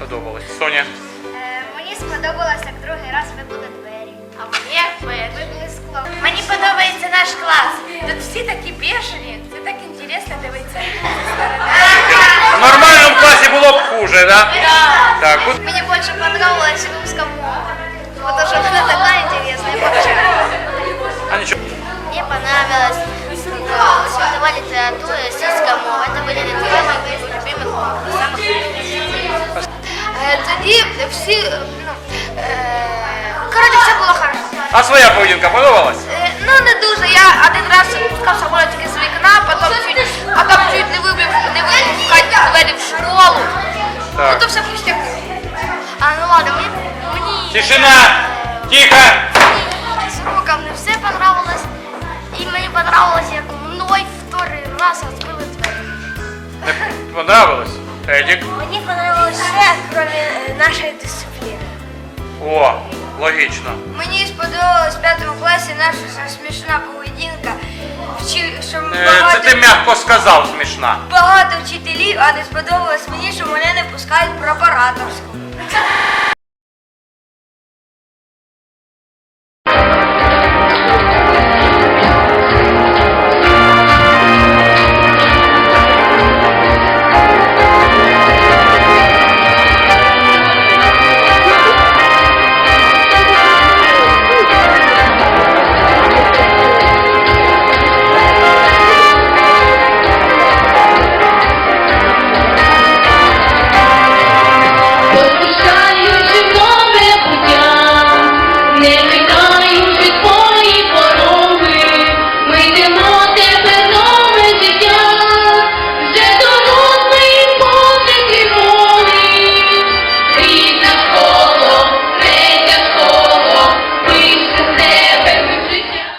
Сподобалось. Соня. Е, мені сподобалось, як другий раз вибули двері. А мені вибили скло. Мені подобається наш клас. Тут всі такі бешені. Це так інтересно дивитися. В нормальному класі було б хуже, да? Так, Мені більше подобалося русская мова. всі, ну, коротше, все було хорошо. А своя поведінка подобалась? Е, Ну, не дуже. Я один раз пускав самолітики з вікна, потім чуть, а там чуть не вибив, не вибив двері в школу. Ну, Так. то все пустяк. А, ну ладно, мені... мені Тишина! Тихо! Мені з уроком не все понравилось. І мені понравилось, як мною второй раз відкрили двері. Не понравилось? Едік? Мені понравилось все, кроме нашої дисципліни. О, логічно. Мені сподобалось в п'ятому класі наша смішна поведінка. Вчи, що Е, Це багато, ти м'яко сказав, смішна. багато вчителів, а не сподобалось мені, що мене не пускають в препараторську.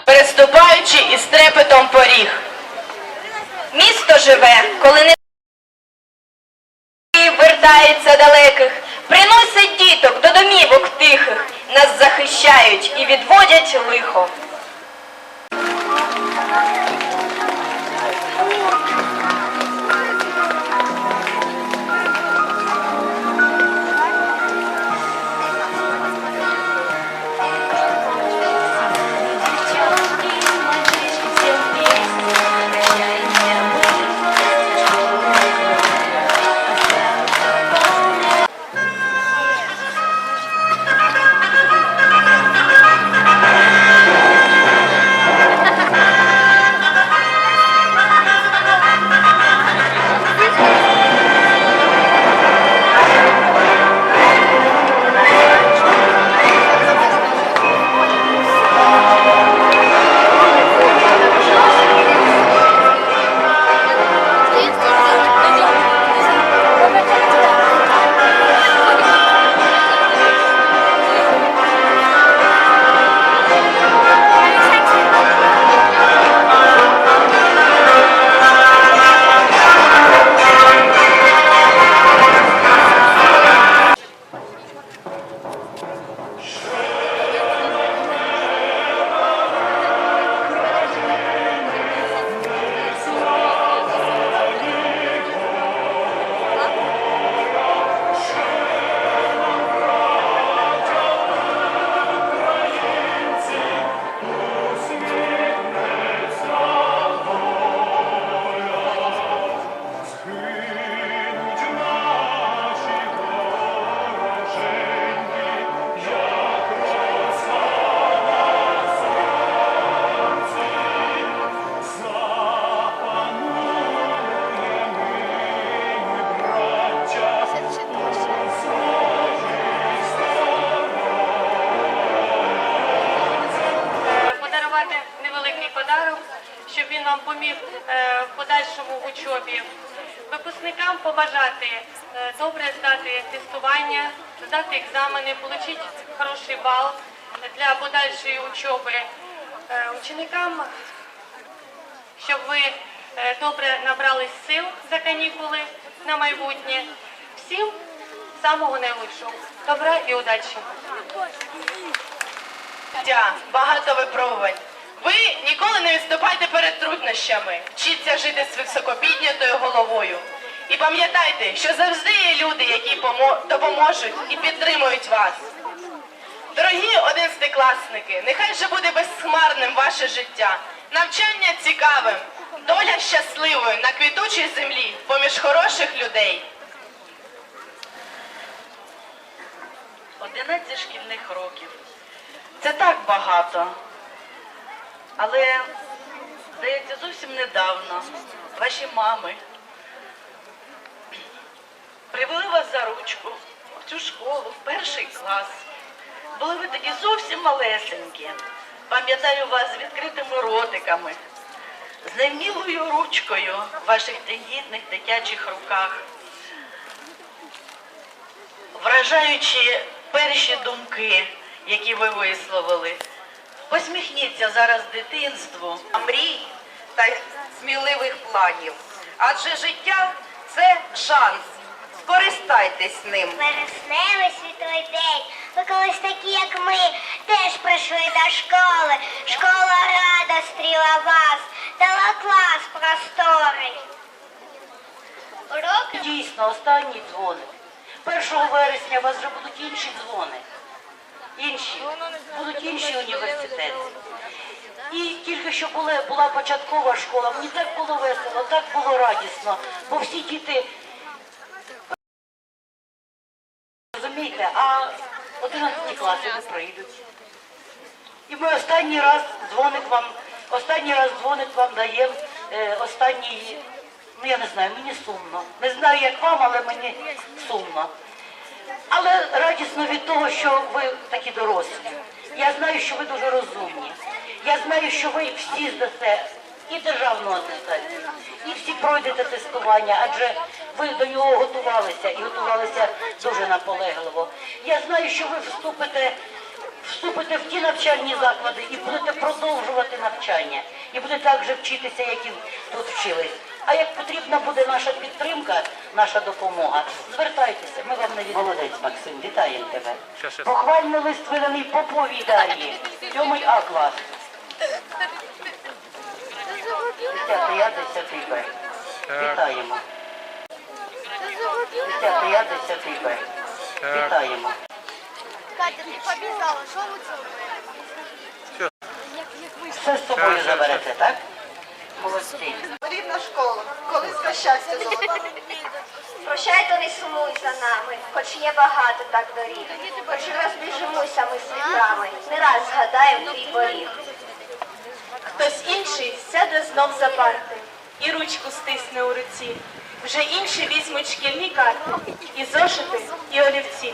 Переступаючи із трепетом поріг. Місто живе, коли не вертається далеких, приносять діток до домівок тихих, нас захищають і відводять лихо. Поміг е, в подальшому в учобі. Випускникам побажати е, добре здати тестування, здати екзамени, отримати хороший бал для подальшої учоби. Е, Ученикам, щоб ви добре набрались сил за канікули на майбутнє. Всім самого найлучшого. Добра і удачі! Багато не відступайте перед труднощами. Вчіться жити з високопіднятою головою. І пам'ятайте, що завжди є люди, які допоможуть і підтримують вас. Дорогі одинадцятикласники, нехай же буде безхмарним ваше життя, навчання цікавим, доля щасливою на квітучій землі поміж хороших людей. 11 шкільних років. Це так багато. Але, здається, зовсім недавно ваші мами привели вас за ручку в цю школу, в перший клас. Були ви тоді зовсім малесенькі. Пам'ятаю вас з відкритими ротиками, з немілою ручкою в ваших тендітних дитячих руках вражаючи перші думки, які ви висловили. Посміхніться зараз дитинству. Мрій та сміливих планів. Адже життя це шанс. Скористайтесь ним. Вересневий світлий день. Ви колись такі, як ми, теж прийшли до школи. Школа рада стріла вас, дала клас просторий. Уроки Дійсно, останній дзвоник. 1 вересня у вас вже будуть інші дзвони. Інші. Будуть інші університети. І тільки що була, була початкова школа, мені так було весело, так було радісно, бо всі діти розумієте, а 11 класи не прийдуть. І ми останній раз дзвоник вам, останній раз дзвоник вам даємо, е, останній, ну я не знаю, мені сумно. Не знаю, як вам, але мені сумно. Але радісно від того, що ви такі дорослі. Я знаю, що ви дуже розумні. Я знаю, що ви всі здасте і державну атестацію, і всі пройдете тестування, адже ви до нього готувалися і готувалися дуже наполегливо. Я знаю, що ви вступите вступите в ті навчальні заклади і будете продовжувати навчання, і будете так же вчитися, як і тут вчились. А як потрібна буде наша підтримка, наша допомога, звертайтеся, ми вам не відмовимо. Молодець, Максим, вітаємо тебе. Похвальний лист виданий Поповій Дар'ї, 7 А клас. 10 Я, 10 Б. Вітаємо. 10 Я, 10 Б. Вітаємо. Катя, ти побіжала, що ви це? Все з собою заберете, так? Молодці. Рідна школа, колись за щастя Прощай, то не сумуй за нами, хоч є багато так доріг. Хоч раз біжимося ми світами, не раз згадаємо твій поріг. Хтось інший сяде знов за парти і ручку стисне у руці. Вже інші візьмуть шкільні карти, і зошити, і олівці.